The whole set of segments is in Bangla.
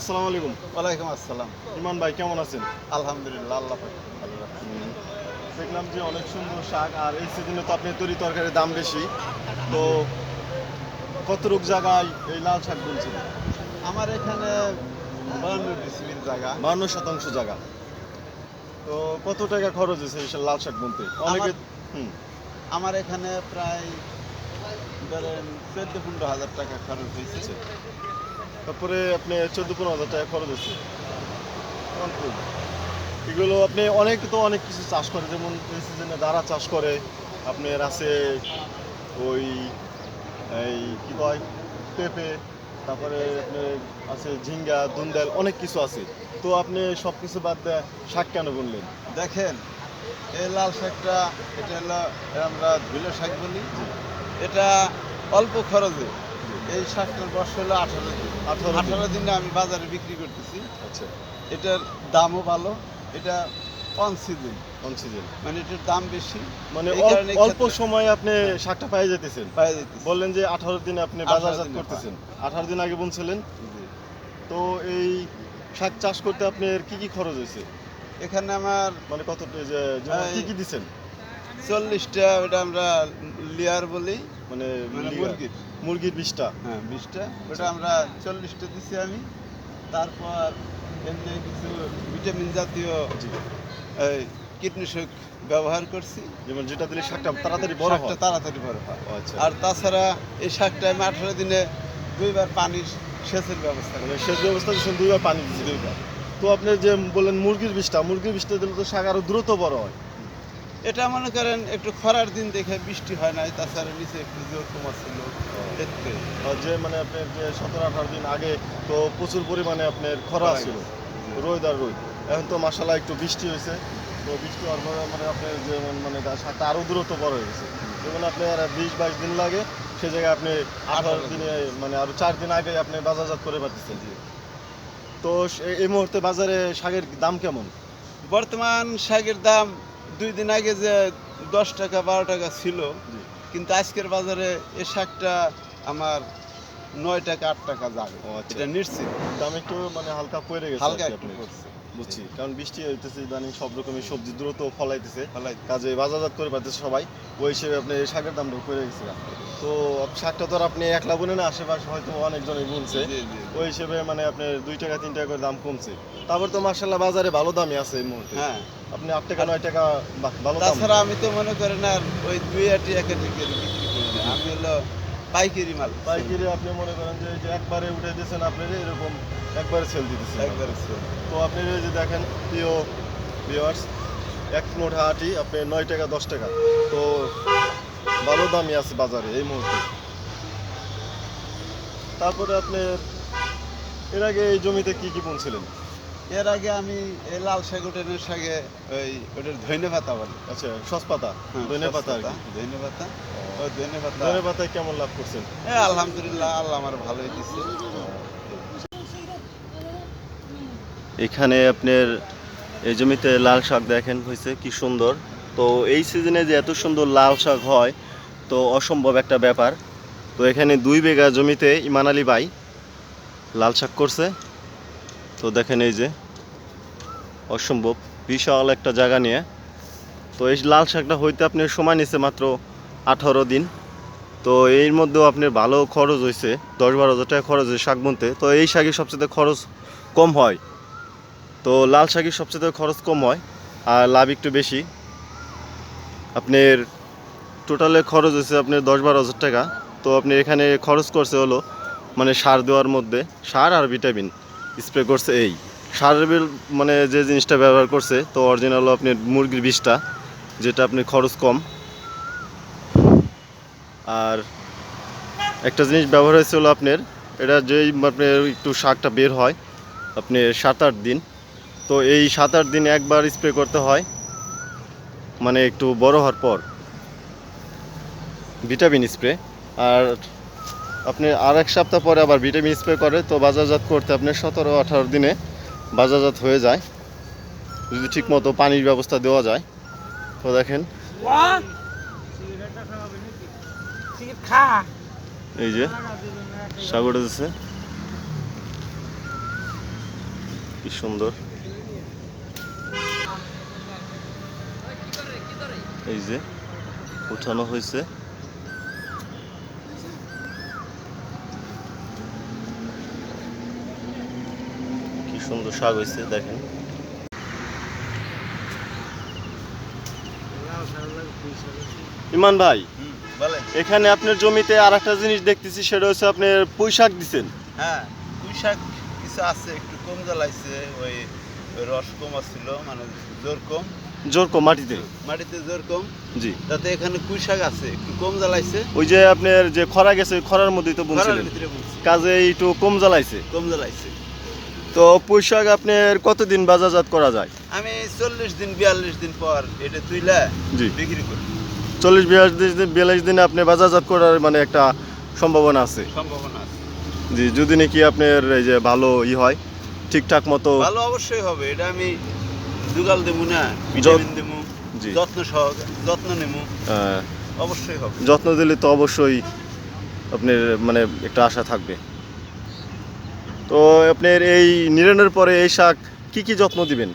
আসসালামু আলাইকুম। ওয়ালাইকুম আসসালাম। ইমান ভাই কেমন আছেন? আলহামদুলিল্লাহ আল্লাহ দেখলাম যে অনেক সুন্দর শাক আর এই সিজনে তো আপনি তরি তরকারির দাম বেশি। তো কতটুক জায়গায় এই লাল শাক বলছেন? আমার এখানে বান্ন ডিসিমির জায়গা। বান্ন শতাংশ জায়গা। তো কত টাকা খরচ হয়েছে এই লাল শাক বুনতে অনেকে হুম। আমার এখানে প্রায় ধরেন চোদ্দ পনেরো হাজার টাকা খরচ হয়েছে। তারপরে আপনি চোদ্দ পনেরো হাজার টাকা খরচ অনেক। এগুলো আপনি অনেক তো অনেক কিছু চাষ করে, যেমন সিজনে দাঁড়া চাষ করে, আপনার আছে ওই, এই কি কয়, পেঁপে, তারপরে আপনার আছে ঝিঙ্গা, দুন্দাল, অনেক কিছু আছে। তো আপনি সব কিছু বাদ দেয় শাক কেন বললেন দেখেন, এই লাল শাকটা, এটা হলো আমরা ধুলো শাক বলি, এটা অল্প খরচে। এই শাকটার বয়স হলো আঠারো দিন। 18 দিন। আঠারো দিনে আমি বাজারে বিক্রি করতেছি। আচ্ছা। এটার দামও ভালো। এটা অন সিজন কোন সিজন মানে এটার দাম বেশি। মানে অল্প- সময়ে আপনি শাকটা পেয়ে যেতেছেন পাওয়া যাইতেছে। বললেন যে আঠারো দিনে আপনি 18 বাজারজাত করতেছেন। আঠারো দিন আগে বলছিলেন তো এই শাক চাষ করতে আপনার কি কি খরচ হয়েছে? এখানে আমার মানে কত কি কি দিছেন? চল্লিশটা ওটা আমরা লিয়ার বলি। মানে মানে মুরগির। মুরগির বিষটা। হ্যাঁ বিষটা। ওটা আমরা চল্লিশটা দিছি আমি। তারপর এমনি কিছু ভিটামিন জাতীয় এই, কীটনাশক ব্যবহার করছি। যেমন যেটা দিলে শাকটা তাড়াতাড়ি বড় হয়। তাড়াতাড়ি বড় হয়। আচ্ছা। আর তাছাড়া এই শাকটা আমি আঠারো দিনে দুইবার পানির সেচের ব্যবস্থা মানে করি সেচ ব্যবস্থা দিচ্ছেন দুইবার পানি দিচ্ছেন দুইবার। তো আপনি যে বললেন মুরগির বিষটা মুরগির বিষটা দিলে তো শাক আরও দ্রুত বড় হয়। এটা মনে করেন একটু খরার দিন দেখে বৃষ্টি হয় নাই তাছাড়া নিচে একটু জোর কমা ছিল দেখতে। যে মানে আপনার যে সতেরো আঠারো দিন আগে তো প্রচুর পরিমাণে আপনার খরা ছিল। রোদ আর রোদ। এখন তো মাসালা একটু বৃষ্টি হয়েছে। তো বৃষ্টি হওয়ার পরে মানে আপনার যে মানে গা- শাকটা আরও দ্রুত বড় হয়ে গেছে। যেমন আপনার বিশ বাইশ দিন লাগে সে জায়গায় আপনি আঠারো দিনে। মানে আরও চার দিন আগে আপনি বাজারজাত করে পাচ্ছেন। তো এই মুহূর্তে বাজারে শাকের দাম কেমন? বর্তমান শাকের দাম দুই দিন আগে যে দশ টাকা বারো টাকা ছিল কিন্তু আজকের বাজারে এ শাকটা আমার নয় টাকা আট টাকা যাবে। আচ্ছা। এটা নিশ্চিত। দাম একটু মানে হালকা পড়ে গেছে হালকা একটু পড়ছে। বুঝছি। কারণ বৃষ্টি হইতেছে ইদানিং সব রকমের সবজি দ্রুত ফলাইতেছে। কাজে বাজারজাত করে পাচ্ছে সবাই। ওই হিসেবে আপনি শাকের দামটা করে গেছে তো শাকটা তো আপনি একলা বুনে না আশেপাশে হয়তো বুনছে। জি। ওই হিসেবে মানে আপনার দুই টাকা তিন টাকা করে দাম কমছে। তারপর তো মার্শাল্লাহ বাজারে ভালো দামই আছে এই মুহূর্তে। হ্যাঁ। আপনি আট টাকা নয় টাকা ভালো দাম। তাছাড়া আমি তো মনে করেন আর ওই দুই আটি এক আটি বিক্রি করি আমি হলো পাইকারি মাল। পাইকারি আপনি মনে করেন যে যে একবারে উঠে দিয়েছেন আপনি এরকম একবারে সেল দিতেছেন একবারে sale। তো আপনি এই যে দেখেন প্রিয় ভিউয়ার্স এক নোট হাঁটি আপনি নয় টাকা দশ টাকা। তো ভালো দামই আছে বাজারে এই মুহূর্তে। তারপরে আপনি এর আগে এই জমিতে কি কি বুনছিলেন? এর আগে আমি এই লাল শাক উঠানের শাকে ওই ওটার ধনে পাতা বলে আচ্ছা হ্যাঁ, পাতা? সস্তা, কি পাতা ওই ধনে পাতা। ধনে পাতায় কেমন লাভ করছেন? এ, আলহামদুলিল্লাহ আল্লাহ আমার ভালোই দিচ্ছে এখানে আপনার এই জমিতে লাল শাক দেখেন হয়েছে কি সুন্দর। তো এই সিজনে যে এত সুন্দর লাল শাক হয় তো অসম্ভব একটা ব্যাপার। তো এখানে দুই বিঘা জমিতে ইমান আলী ভাই লাল শাক করছে। তো দেখেন এই যে অসম্ভব। বিশাল একটা জায়গা নিয়ে। তো এই লাল শাকটা হইতে আপনার সময় নিছে মাত্র আঠারো দিন। তো এর মধ্যেও আপনার ভালো খরচ হয়েছে দশ বারো হাজার টাকা খরচ হয়েছে শাক বুনতে। তো এই শাকে সবচেয়ে খরচ কম হয়। তো লাল শাকের সবচেয়ে খরচ কম হয় আর লাভ একটু বেশি। আপনার টোটালে খরচ হয়েছে আপনার দশ বারো হাজার টাকা। তো আপনি এখানে খরচ করছে হলো মানে সার দেওয়ার মধ্যে, সার আর ভিটামিন স্প্রে করছে এই। সারের মানে যে জিনিসটা ব্যবহার করছে, তো অরিজিনাল আপনার মুরগির বিষটা, যেটা আপনি খরচ কম। আর একটা জিনিস ব্যবহার হয়েছে হলো আপনার, এটা যেই আপনার একটু শাকটা বের হয়, আপনি সাত আট দিন, তো এই সাত আট দিন একবার স্প্রে করতে হয় মানে একটু বড় হওয়ার পর ভিটামিন স্প্রে আর আপনি আর এক সপ্তাহ পরে আবার ভিটামিন স্প্রে করে, তো বাজারজাত করতে আপনার সতেরো আঠারো দিনে বাজারজাত হয়ে যায়, যদি ঠিক মতো পানির ব্যবস্থা দেওয়া যায়, তো দেখেন। এই যে, সাগর দিচ্ছে সুন্দর। এই যে, উঠানো হয়েছে। কি সুন্দর শাক হয়েছে, দেখেন। ইমান ভাই এখানে আপনার জমিতে আর একটা জিনিস দেখতেছি সেটা হচ্ছে আপনার পুঁই শাক দিচ্ছেন হ্যাঁ পুঁই শাক কিছু আছে একটু কম জ্বালাইছে ওই রস কম আসছিল মানে জোর কম। জোর কম মাটিতে? মাটিতে জোর কম। জি। তাতে এখানে পুঁই শাক আছে একটু কম জ্বালাইছে। ওই যে আপনার যে খরা গেছে খরার মধ্যেই তো ঘরের বলছিলেন কাজে একটু কম জ্বালাইছে? কম জ্বালাইছে। তো পুঁই শাক আপনার কতদিন বাজারজাত করা যায়? আমি চল্লিশ দিন বিয়াল্লিশ দিন পর এটা তুইলা জি। বিক্রি করি। চল্লিশ বিয়াল্লিশ দিন বিয়াল্লিশ দিনে আপনি বাজারজাত করার মানে একটা সম্ভাবনা আছে। সম্ভাবনা আছে। জি যদি নাকি আপনার এই যে ভালো ই হয় ঠিকঠাক মতো ভালো অবশ্যই হবে এটা আমি জুগাল দেবো না ভিটামিন দেবো জি। যত্ন সহ যত্ন নেব আহ, অবশ্যই হবে। যত্ন দিলে তো অবশ্যই আপনার মানে একটা আশা থাকবে। তো আপনার এই নিরানোর পরে এই শাক কি কি যত্ন দিবেন?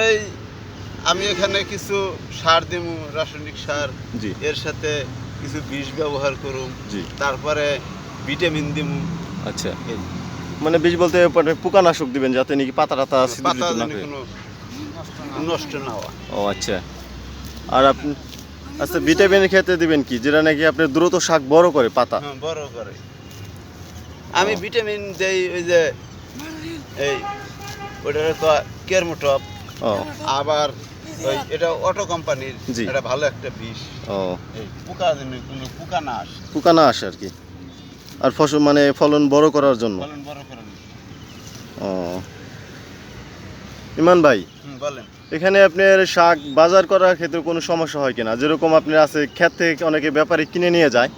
এই আমি এখানে কিছু সার দেবো রাসায়নিক সার। এর সাথে কিছু বিষ ব্যবহার করুম। তারপরে ভিটামিন দিব আচ্ছা। মানে বীজ বলতে পোকানাশক দিবেন যাতে নাকি পাতা টাতা না হয়। নষ্ট না হওয়া ও আচ্ছা। আর আপনি আচ্ছা ভিটামিনের ক্ষেত্রে দিবেন কি? যেটা নাকি আপনার দ্রুত শাক বড় করে পাতা। হ্যাঁ বড় করে। আমি ভিটামিন দেই ওই যে এই ওটা কেরমোটপ ও। আবার ওই এটা অটো কোম্পানির এটা ভালো একটা বিষ। ও। পোকা কোনো পোকা না আসে। পোকা না আসে আর কি। আর ফসল মানে ফলন বড় করার জন্য? ফলন বড় করে নি। ও। ইমান ভাই বলেন। এখানে আপনার শাক বাজার করার ক্ষেত্রে কোনো সমস্যা হয় কিনা? যেরকম আপনার আছে ক্ষেত থেকে অনেকে ব্যাপারী কিনে নিয়ে যায়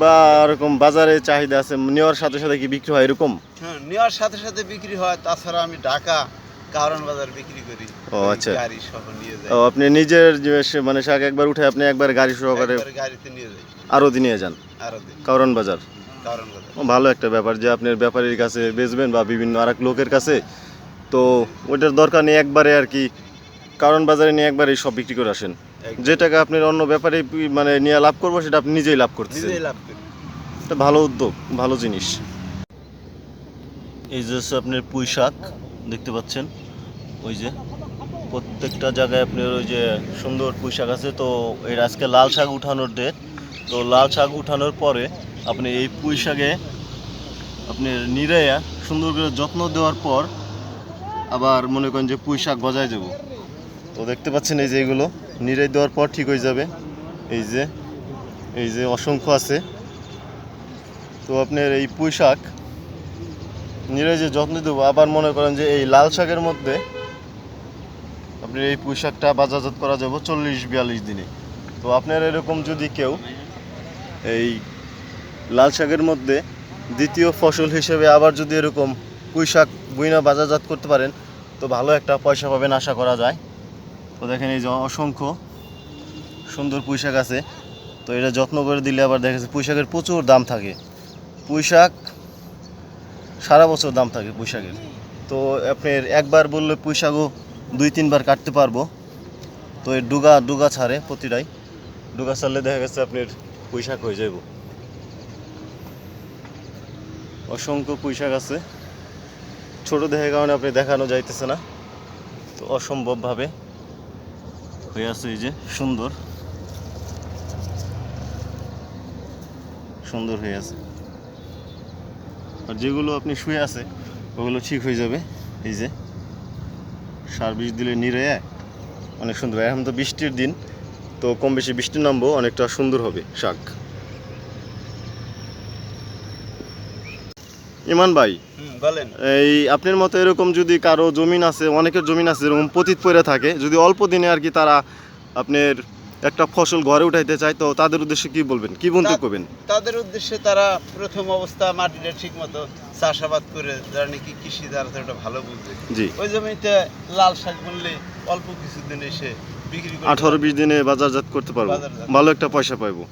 বা এরকম বাজারে চাহিদা আছে নেওয়ার সাথে সাথে কি বিক্রি হয় এরকম? হ্যাঁ নেওয়ার সাথে সাথে বিক্রি হয়। তাছাড়া আমি ঢাকা কারণ বাজার বিক্রি করি। ও, আচ্ছা। গাড়ি সহ নিয়ে যাই। ও আপনি নিজের মানে শাক একবার উঠে আপনি একবার গাড়ি সহকারে গাড়িতে নিয়ে যাই। আরও নিয়ে যান? আরও কারণ বাজার? ভালো একটা ব্যাপার যে আপনার ব্যাপারীর কাছে বেচবেন বা বিভিন্ন আরেক লোকের কাছে। তো ওইটার দরকার নেই একবারে আর কি কারণ বাজারে নিয়ে একবারে সব বিক্রি করে আসেন। যে টাকা আপনার অন্য ব্যাপারে মানে নিয়ে লাভ করব সেটা আপনি নিজেই লাভ করতেছেন। নিজেই এটা ভালো উদ্যোগ ভালো জিনিস। এই যে আপনার পুঁই শাক। দেখতে পাচ্ছেন। ওই যে প্রত্যেকটা জায়গায় আপনার ওই যে সুন্দর পুঁই শাক আছে। তো এর আজকে লাল শাক উঠানোর ডেট তো লাল শাক উঠানোর পরে আপনি এই পুঁই শাকে আপনি নিরাইয়া সুন্দর করে যত্ন দেওয়ার পর আবার মনে করেন যে পুঁই শাক গজায় যাব তো দেখতে পাচ্ছেন এই যে এগুলো নিরাই দেওয়ার পর ঠিক হয়ে যাবে। এই যে এই যে অসংখ্য আছে। তো আপনার এই পুঁই শাক নিরে যে যত্ন দেবো। আবার মনে করেন যে এই লাল শাকের মধ্যে আপনি এই পুঁই শাকটা বাজারজাত করা যাবে চল্লিশ বিয়াল্লিশ দিনে। তো আপনার এরকম যদি কেউ এই লাল শাকের মধ্যে দ্বিতীয় ফসল হিসেবে আবার যদি এরকম পুঁই শাক বুইনা বাজারজাত করতে পারেন, তো ভালো একটা পয়সা পাবেন আশা করা যায়। তো দেখেন এই যে অসংখ্য সুন্দর পুঁই শাক আছে। তো এটা যত্ন করে দিলে আবার দেখা যাচ্ছে পুঁই শাকের প্রচুর দাম থাকে। পুঁই শাক সারা বছর দাম থাকে পুঁই শাকের তো আপনার একবার বললে পুঁই শাকও দুই, তিনবার কাটতে পারব। তো এর ডুগা ডুগা ছাড়ে প্রতিটাই। ডুগা ছাড়লে দেখা গেছে আপনার পুঁই শাক হয়ে যাব অসংখ্য পুঁই শাক আছে। ছোটো দেহের কারণে আপনি দেখানো যাইতেছে না। তো অসম্ভবভাবে হয়ে আছে এই যে, সুন্দর। সুন্দর হয়ে আছে। আর যেগুলো আপনি শুয়ে আছে ওগুলো ঠিক হয়ে যাবে। এই যে সার বিষ দিলে নিরে অনেক সুন্দর। এখন তো বৃষ্টির দিন তো কম বেশি বৃষ্টি নামবো অনেকটা সুন্দর হবে শাক। ইমান ভাই বলেন। এই আপনার মতো এরকম যদি কারও জমিন আছে অনেকের জমিন আছে এরকম পতিত পড়ে থাকে যদি অল্প দিনে আর কি তারা আপনার একটা ফসল ঘরে উঠাইতে চায় তো তাদের উদ্দেশ্যে কি বলবেন? কি বলতে করবেন? তাদের উদ্দেশ্যে তারা প্রথম অবস্থা মাটিটা ঠিক মতো চাষাবাদ করে যারা নাকি কৃষি দ্বারা তো ওটা ভালো বুঝবে। জি। ওই জমিতে লাল শাক বললে অল্প কিছুদিন এসে বিক্রি করে আঠারো বিশ দিনে বাজারজাত করতে পারব। ভালো একটা পয়সা পাইবো।